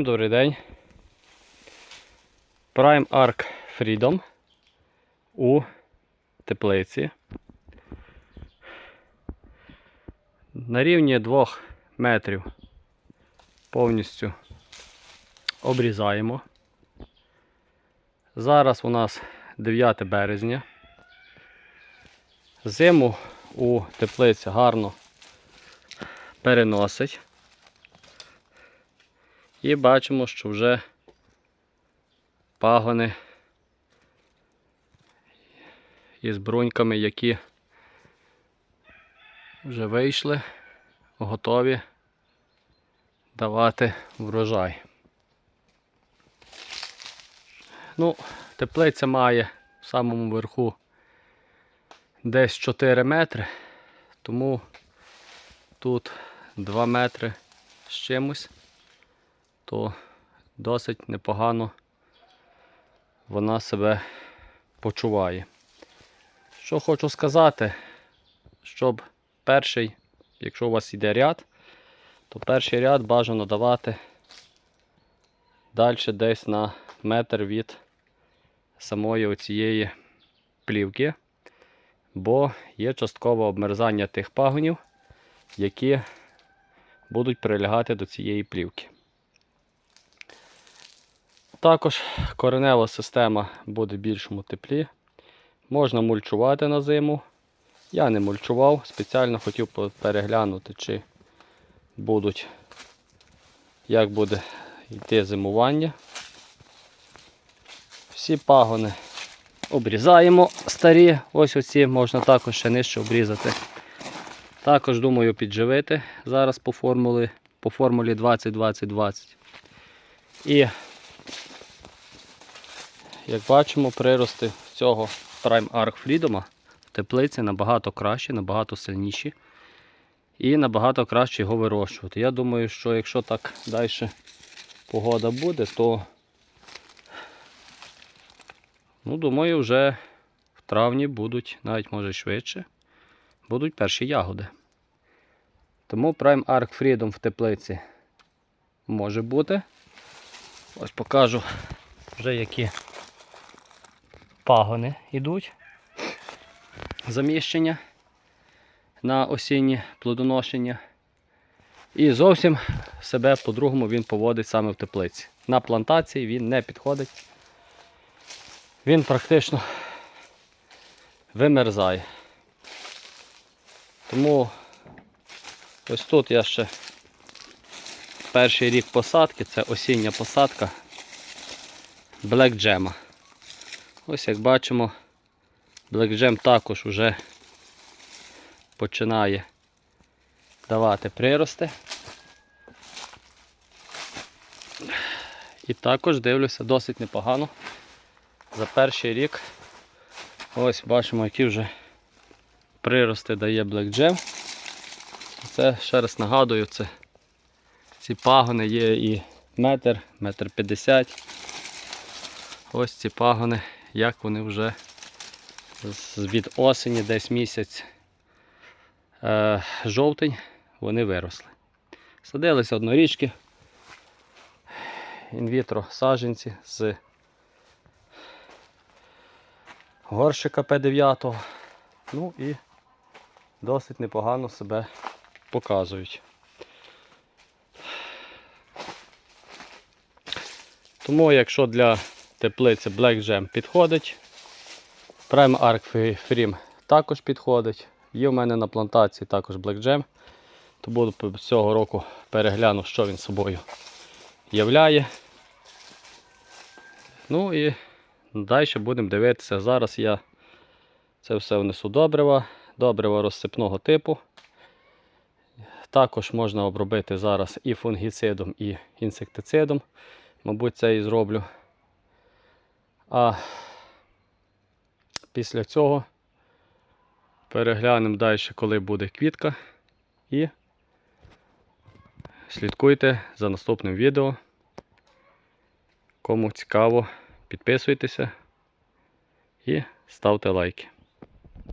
Добрий день. Prime Arc Freedom у теплиці. На рівні 2 метрів повністю обрізаємо. Зараз у нас 9 березня. Зиму у теплиці гарно переносить. І бачимо, що вже пагони із бруньками, які вже вийшли, готові давати врожай. Ну, теплиця має в самому верху десь 4 метри, тому тут 2 метри з чимось то досить непогано вона себе почуває. Що хочу сказати, щоб перший, якщо у вас йде ряд, то перший ряд бажано давати далі десь на метр від самої оцієї плівки, бо є часткове обмерзання тих пагонів, які будуть прилягати до цієї плівки. Також коренева система буде в більшому теплі. Можна мульчувати на зиму. Я не мульчував, спеціально хотів переглянути, чи будуть, як буде йти зимування. Всі пагони обрізаємо старі, ось оці можна також ще нижче обрізати. Також думаю підживити зараз по формулі по формулі 20-20-20. І як бачимо, прирости цього Prime Arc Freedom в теплиці набагато кращі, набагато сильніші. І набагато краще його вирощувати. Я думаю, що якщо так далі погода буде, то ну, думаю, вже в травні будуть, навіть може швидше, будуть перші ягоди. Тому Prime Arc Freedom в теплиці може бути. Ось покажу вже які пагони йдуть. Заміщення на осіннє плодоношення. І зовсім себе по-другому він поводить саме в теплиці. На плантації він не підходить. Він практично вимерзає. Тому ось тут я ще перший рік посадки, це осіння посадка Black Jam. Ось як бачимо, Jam також вже починає давати прирости. І також дивлюся досить непогано. За перший рік ось бачимо, які вже прирости дає Jam. Це ще раз нагадую, це ці пагони є і метр, метр п'ятдесят. Ось ці пагони як вони вже від осені, десь місяць е, жовтень, вони виросли. Садилися однорічки, інвітро саджанці з горщика П9. Ну і досить непогано себе показують. Тому, якщо для теплиці Black Jam підходить. Prime Arc Frame також підходить. Є в мене на плантації також Black Jam. То буду цього року перегляну, що він собою являє. Ну і далі будемо дивитися. Зараз я це все внесу добрива, добрива розсипного типу. Також можна обробити зараз і фунгіцидом, і інсектицидом. Мабуть, це і зроблю. А після цього переглянемо далі, коли буде квітка. І слідкуйте за наступним відео. Кому цікаво, підписуйтеся і ставте лайки.